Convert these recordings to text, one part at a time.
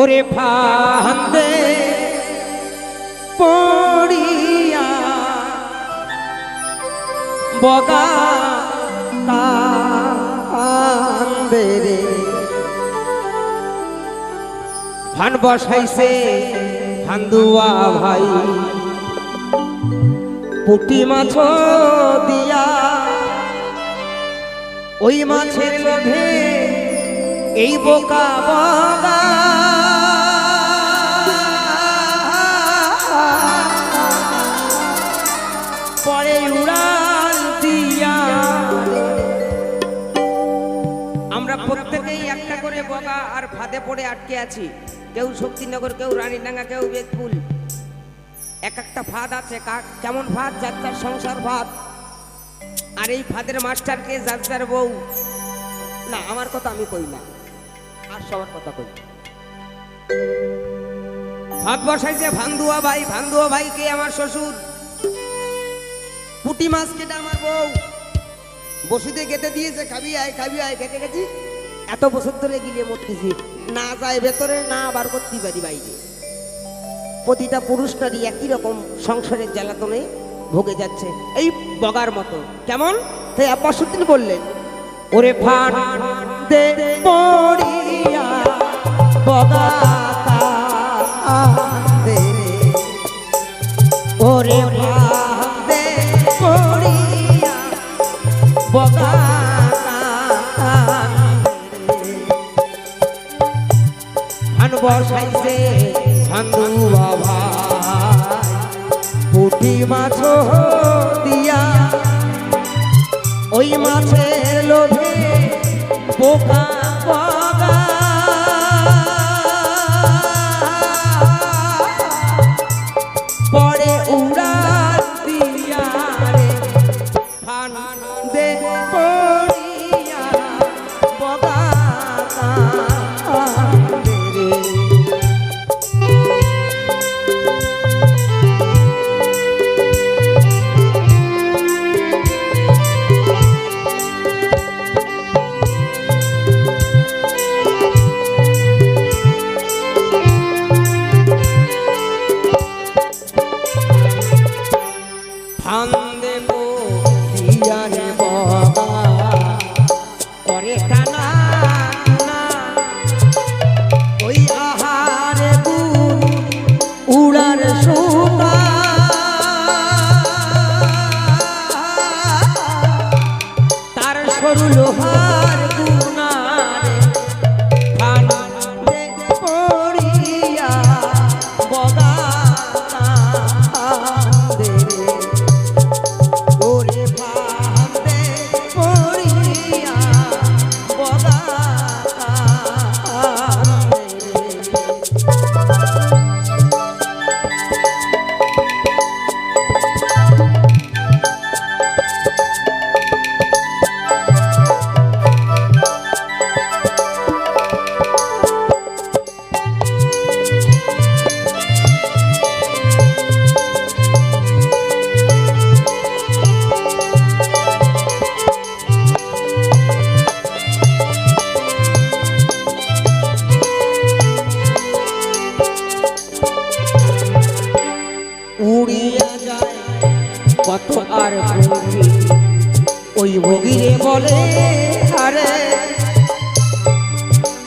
ওরে ফান্দে পড়িয়া বগা কান্দে রে। ফান বসাইছে ফান্দুয়া ভাই। পুটি মাছ দিয়া ওই মাছের লোভে এই বোকা বগা বগা আর ফাঁদে পড়ে আটকে আছি। কেউ শক্তিনগর, কেউ রানীডাঙ্গা, কেউ বেদপুল এক একটা ফাঁদ আছে। কেমন ফাঁদ? যার তার সংসার ফাঁদ। আর এই ফাঁদের মাস্টারকে যার বউ। না, আমার কথা আমি কই না। আর সবার কথা কই ভাত বসাইছে ভান্দুয়া ভাই। ভান্দুয়া ভাই কে? আমার শ্বশুর। পুটি মাছ কেটে আমার বউ। বসিতে কেটে দিয়েছে। খাবি আয় খাবি আয় খেতে গেছি। এত বছর ধরে গিলে মরতেছি। না যায় ভেতরে, না বার করতে পারি বাইরে। প্রতিটা পুরুষ নারী একই রকম সংসারের জ্বালাতনে ভোগে যাচ্ছে। এই বগার মতো। কেমন? তাই আব্বাসুদ্দিন বললেন, ওরে ফান দে বগা বসাইছে ধান্দুয়া ভাই পুটি মাছ দিয়া। ওই মাছের লোভে বোকা বগা পরে উড়া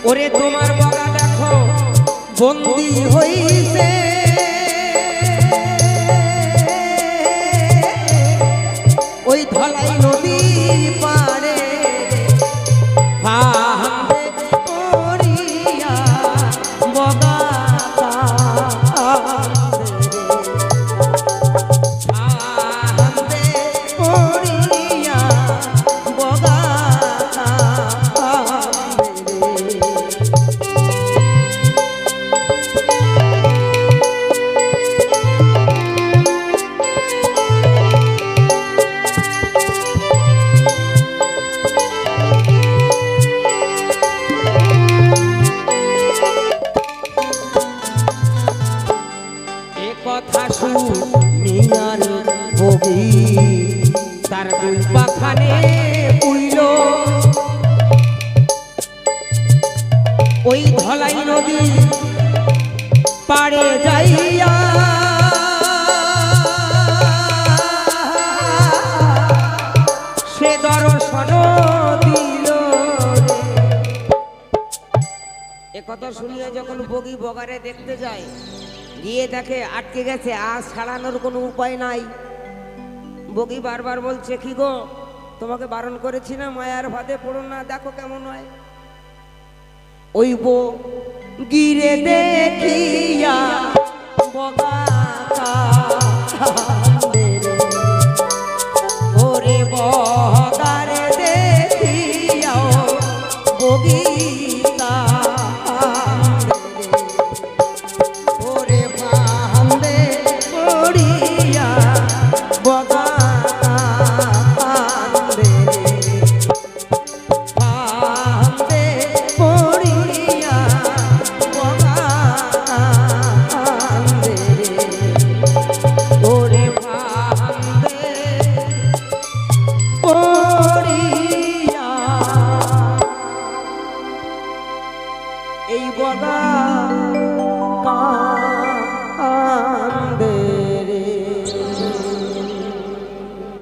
ওরে তোমার বগা দেখো বন্দি হইছে। ওই ধলাই ওই ধলাই নদী পাড়ে যাইয়া। সে দর্শন দিল একথা কথা যখন বগি বগারে দেখতে যায়, গিয়ে দেখে আটকে গেছে, আর ছাড়ানোর কোনো উপায় নাই। বগি বারবার বলছে, কি গো, তোমাকে বারণ করেছি না, মায়ার ভাদে পড়ো না, দেখো কেমন হয়। ওই বো গিরে দেখিয়া বগা